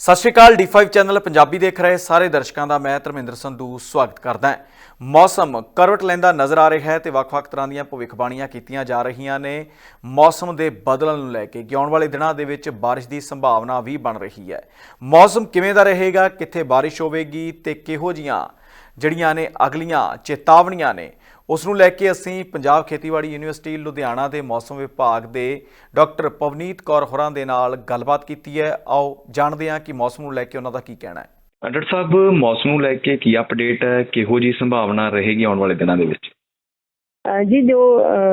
ਸਤਿ ਸ਼੍ਰੀ ਅਕਾਲ D5 channel Punjabi ਦੇਖ ਰਹੇ ਸਾਰੇ ਦਰਸ਼ਕਾਂ ਦਾ, ਮੈਂ ਧਰਮਿੰਦਰ ਸੰਧੂ ਸਵਾਗਤ ਕਰਦਾ ਹਾਂ। ਮੌਸਮ ਕਰਵਟ ਲੈਂਦਾ ਨਜ਼ਰ ਆ ਰਿਹਾ ਹੈ ਤੇ ਵੱਖ-ਵੱਖ ਤਰ੍ਹਾਂ ਦੀਆਂ ਭਵਿੱਖਬਾਣੀਆਂ ਕੀਤੀਆਂ ਜਾ ਰਹੀਆਂ ਨੇ। ਮੌਸਮ ਦੇ ਬਦਲਣ ਨੂੰ ਲੈ ਕੇ ਕਿ ਆਉਣ ਵਾਲੇ ਦਿਨਾਂ ਦੇ ਵਿੱਚ ਬਾਰਿਸ਼ ਦੀ ਸੰਭਾਵਨਾ ਵੀ ਬਣ ਰਹੀ ਹੈ। ਮੌਸਮ ਕਿਵੇਂ ਦਾ ਰਹੇਗਾ, ਕਿੱਥੇ ਬਾਰਿਸ਼ ਹੋਵੇਗੀ ਤੇ ਕਿਹੋ ਜੀਆਂ ਜਿਹੜੀਆਂ ਨੇ ਅਗਲੀਆਂ ਚੇਤਾਵਨੀਆਂ ਨੇ ਉਸ ਨੂੰ ਲੈ ਕੇ ਅਸੀਂ ਪੰਜਾਬ ਖੇਤੀਬਾੜੀ ਯੂਨੀਵਰਸਿਟੀ, ਲੁਧਿਆਣਾ ਦੇ ਮੌਸਮ ਵਿਭਾਗ ਦੇ ਡਾਕਟਰ ਪਵਨੀਤ ਕੌਰ ਹੋਰਾਂ ਦੇ ਨਾਲ ਗੱਲਬਾਤ ਕੀਤੀ ਹੈ। ਆਓ ਜਾਣਦੇ ਹਾਂ ਕਿ ਮੌਸਮ ਨੂੰ ਲੈ ਕੇ ਉਹਨਾਂ ਦਾ ਕੀ ਕਹਿਣਾ ਹੈ। ਡਾਕਟਰ ਸਾਹਿਬ, ਮੌਸਮ ਨੂੰ ਲੈ ਕੇ ਕੀ ਅਪਡੇਟ ਹੈ? ਕਿਹੋ ਜੀ ਸੰਭਾਵਨਾ ਰਹੇਗੀ ਆਉਣ ਵਾਲੇ ਦਿਨਾਂ ਦੇ ਵਿੱਚ? ਜੀ ਜੋ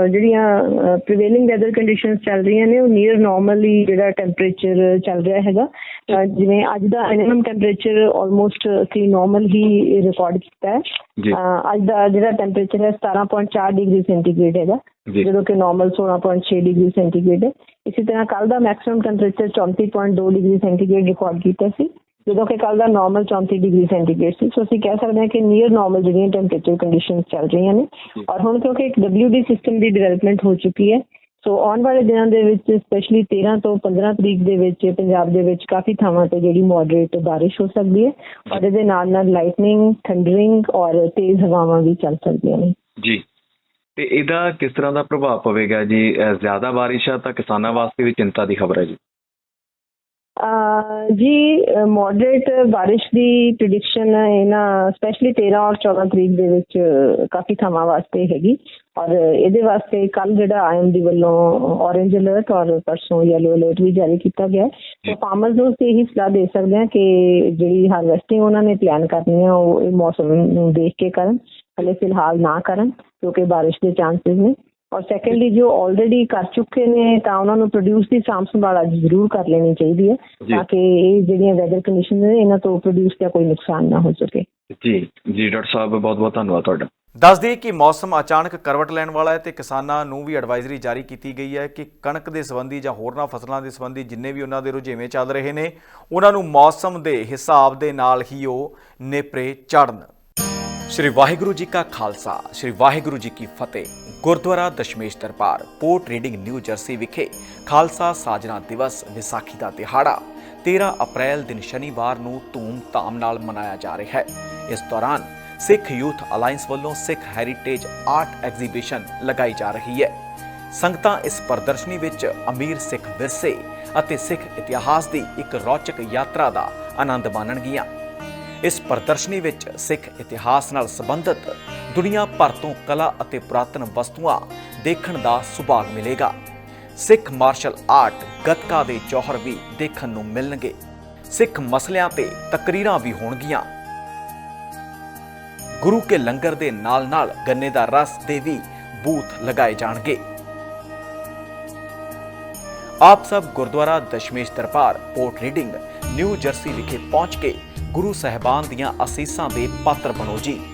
ਜਿਹੜੀਆਂ ਪ੍ਰੀਵੇਲਿੰਗ ਵੈਦਰ ਕੰਡੀਸ਼ਨਸ ਚੱਲ ਰਹੀਆਂ ਨੇ ਉਹ ਨੀਅਰ ਨਾਰਮਲੀ ਜਿਹੜਾ ਟੈਂਪਰੇਚਰ ਚੱਲ ਰਿਹਾ ਹੈਗਾ। ਜਿਵੇਂ ਅੱਜ ਦਾ ਮਿਨੀਮਮ ਟੈਂਪਰੇਚਰ ਆਲਮੋਸਟ ਅਸੀਂ ਨਾਰਮਲ ਹੀ ਰਿਕਾਰਡ ਕੀਤਾ ਹੈ। ਅੱਜ ਦਾ ਜਿਹੜਾ ਟੈਂਪਰੇਚਰ ਹੈ 17.4 ਡਿਗਰੀ ਸੈਂਟੀਗ੍ਰੇਡ ਹੈਗਾ। ਜਦੋਂ ਕਿ ਨਾਰਮਲ 16.6 ਡਿਗਰੀ ਸੈਂਟੀਗ੍ਰੇਡ ਹੈ। ਇਸੇ ਤਰ੍ਹਾਂ ਕੱਲ ਦਾ maximum temperature 34.2 degree centigrade record ਕੀਤਾ ਸੀ। ਜਦੋਂ ਕਿ ਕੱਲ ਦਾ ਨਾਰਮਲ 34 ਡਿਗਰੀ ਸੈਂਟੀਗ੍ਰੇਡ ਸੀ ਸੋ ਅਸੀਂ ਕਹਿ ਸਕਦੇ ਹਾਂ ਕਿ ਨੀਅਰ ਨਾਰਮਲ ਜਿਹੜੀਆਂ ਟੈਂਪਰੇਚਰ ਕੰਡੀਸ਼ਨਸ ਚੱਲ ਰਹੀਆਂ ਨੇ। ਔਰ ਹੁਣ ਕਿਉਂਕਿ ਇੱਕ WD ਸਿਸਟਮ ਦੀ ਡਿਵੈਲਪਮੈਂਟ ਹੋ ਚੁੱਕੀ ਹੈ ਸੋ ਆਉਣ ਵਾਲੇ ਦਿਨਾਂ ਦੇ ਵਿੱਚ ਸਪੈਸ਼ਲੀ 13 ਤੋਂ 15 ਤਰੀਕ ਦੇ ਵਿੱਚ ਪੰਜਾਬ ਦੇ ਵਿੱਚ ਕਾਫੀ ਥਾਵਾਂ ਤੇ ਜਿਹੜੀ ਮੋਡਰੇਟ ਬਾਰਿਸ਼ ਹੋ ਸਕਦੀ ਹੈ। ਔਰ ਇਹਦੇ ਨਾਲ ਨਾਲ ਲਾਈਟਨਿੰਗ ਥੰਡਰਿੰਗ ਔਰ ਤੇਜ਼ ਹਵਾਵਾਂ ਵੀ ਚੱਲ ਸਕਦੀਆਂ ਨੇ। ਜੀ। ਤੇ ਇਹਦਾ ਕਿਸ ਤਰ੍ਹਾਂ ਦਾ ਪ੍ਰਭਾਵ ਪਵੇਗਾ ਜੀ? ਜ਼ਿਆਦਾ ਬਾਰਿਸ਼ ਆ ਤਾਂ ਕਿਸਾਨਾਂ ਵਾਸਤੇ ਵੀ ਚਿੰਤਾ ਦੀ ਖਬਰ ਹੈ ਜੀ। ਜੀ ਮੋਡਰੇਟ ਬਾਰਿਸ਼ ਦੀ ਪ੍ਰਿਡਿਕਸ਼ਨ ਇਹਨਾਂ ਸਪੈਸ਼ਲੀ 13 ਔਰ 14 ਤਰੀਕ ਦੇ ਵਿੱਚ ਕਾਫੀ ਥਾਵਾਂ ਵਾਸਤੇ ਹੈਗੀ। ਔਰ ਇਹਦੇ ਵਾਸਤੇ ਕੱਲ ਜਿਹੜਾ ਆਈਐਮਡੀ ਵੱਲੋਂ ਔਰੇਂਜ ਅਲਰਟ ਔਰ ਪਰਸੋਂ ਯੈਲੋ ਅਲਰਟ ਵੀ ਜਾਰੀ ਕੀਤਾ ਗਿਆ ਸੋ ਫਾਰਮਰਸ ਨੂੰ ਅਸੀਂ ਇਹੀ ਸਲਾਹ ਦੇ ਸਕਦੇ ਹਾਂ ਕਿ ਜਿਹੜੀ ਹਾਰਵੈਸਟਿੰਗ ਉਹਨਾਂ ਨੇ ਪਲਾਨ ਕਰਨੀ ਹੈ, ਉਹ ਇਹ ਮੌਸਮ ਨੂੰ ਦੇਖ ਕੇ ਕਰਨ, ਹਲੇ ਫਿਲਹਾਲ ਨਾ ਕਰਨ, ਕਿਉਂਕਿ ਬਾਰਿਸ਼ ਦੇ ਚਾਂਸਸ ਨੇ। ਔਰ ਸੈਕੰਡਲੀ ਜੋ ਆਲਰੇਡੀ ਕਰ ਚੁੱਕੇ ਨੇ ਤਾਂ ਉਹਨਾਂ ਨੂੰ ਪ੍ਰੋਡਿਊਸ ਦੀ ਸਾਂਭ ਸੰਭਾਲ ਅੱਜ ਜ਼ਰੂਰ ਕਰ ਲੈਣੀ ਚਾਹੀਦੀ ਹੈ। ਤਾਂ ਕਿ ਇਹ ਜਿਹੜੀਆਂ ਵੈਦਰ ਕੰਡੀਸ਼ਨ ਨੇ ਇਹਨਾਂ ਤੋਂ ਪ੍ਰੋਡਿਊਸ ਦਾ ਕੋਈ ਨੁਕਸਾਨ ਨਾ ਹੋ ਸਕੇ। ਜੀ ਜੀ ਡਾਕਟਰ ਸਾਹਿਬ ਬਹੁਤ ਬਹੁਤ ਧੰਨਵਾਦ ਤੁਹਾਡਾ। ਦੱਸ ਦਈਏ ਕਿ ਮੌਸਮ ਅਚਾਨਕ ਕਰਵਟ ਲੈਣ ਵਾਲਾ ਹੈ ਤੇ ਕਿਸਾਨਾਂ ਨੂੰ ਵੀ ਐਡਵਾਈਜ਼ਰੀ ਜਾਰੀ ਕੀਤੀ ਗਈ ਹੈ ਕਿ ਕਣਕ ਦੇ ਸੰਬੰਧੀ ਜਾਂ ਹੋਰਨਾਂ ਫਸਲਾਂ ਦੇ ਸੰਬੰਧੀ ਜਿੰਨੇ ਵੀ ਉਹਨਾਂ ਦੇ ਰੁਝੇਵੇਂ ਚੱਲ ਰਹੇ ਨੇ ਉਹਨਾਂ ਨੂੰ ਮੌਸਮ ਦੇ ਹਿਸਾਬ ਦੇ ਨਾਲ ਹੀ ਉਹ ਨੇਪਰੇ ਚੜਨ ਸ਼੍ਰੀ ਵਾਹਿਗੁਰੂ ਜੀ ਕਾ ਖਾਲਸਾ ਸ਼੍ਰੀ ਵਾਹਿਗੁਰੂ ਜੀ ਕੀ ਫਤਿਹ। Gurdwara Dashmesh Darbar, Port Reading New Jersey ਵਿਖੇ ਖਾਲਸਾ ਸਾਜਨਾ ਦਿਵਸ ਵਿਸਾਖੀ ਦਾ ਦਿਹਾੜਾ 13 ਅਪ੍ਰੈਲ ਦਿਨ ਸ਼ਨੀਵਾਰ ਨੂੰ ਧੂਮ-ਧਾਮ ਨਾਲ ਮਨਾਇਆ ਜਾ ਰਿਹਾ ਹੈ। ਇਸ ਦੌਰਾਨ ਸਿੱਖ ਯੂਥ ਅਲਾਈਅੰਸ ਵੱਲੋਂ ਸਿੱਖ ਹੈਰੀਟੇਜ ਆਰਟ ਐਗਜ਼ੀਬਿਸ਼ਨ ਲਗਾਈ ਜਾ ਰਹੀ ਹੈ। ਸੰਗਤਾਂ ਇਸ ਪ੍ਰਦਰਸ਼ਨੀ ਵਿੱਚ ਅਮੀਰ ਸਿੱਖ ਵਿਰਸੇ ਅਤੇ ਸਿੱਖ ਇਤਿਹਾਸ ਦੀ ਇੱਕ ਰੌਚਕ ਯਾਤਰਾ ਦਾ ਆਨੰਦ ਮਾਣਨਗੀਆਂ। ਇਸ ਪ੍ਰਦਰਸ਼ਨੀ ਵਿੱਚ ਸਿੱਖ ਇਤਿਹਾਸ ਨਾਲ ਸੰਬੰਧਿਤ ਦੁਨੀਆ ਭਰ ਤੋਂ ਕਲਾ ਅਤੇ ਪੁਰਾਤਨ ਵਸਤੂਆਂ ਦੇਖਣ ਦਾ ਸੁਭਾਗ ਮਿਲੇਗਾ। ਸਿੱਖ ਮਾਰਸ਼ਲ ਆਰਟ ਗੱਤਕਾ ਦੇ ਜੌਹਰ ਵੀ ਦੇਖਣ ਨੂੰ ਮਿਲਣਗੇ। ਸਿੱਖ ਮਸਲਿਆਂ ਤੇ ਤਕਰੀਰਾਂ ਵੀ ਹੋਣਗੀਆਂ। ਗੁਰੂ ਕੇ ਲੰਗਰ ਦੇ ਨਾਲ-ਨਾਲ ਗੰਨੇ ਦਾ ਰਸ ਦੇ ਵੀ ਬੂਥ ਲਗਾਏ ਜਾਣਗੇ। ਆਪ ਸਭ Gurdwara Dashmesh Darbar Port Reading New Jersey ਵਿਖੇ ਪਹੁੰਚ ਕੇ ਗੁਰੂ ਸਹਿਬਾਨ ਦੀਆਂ ਅਸੀਸਾਂ ਦੇ ਪਾਤਰ ਬਣੋ ਜੀ।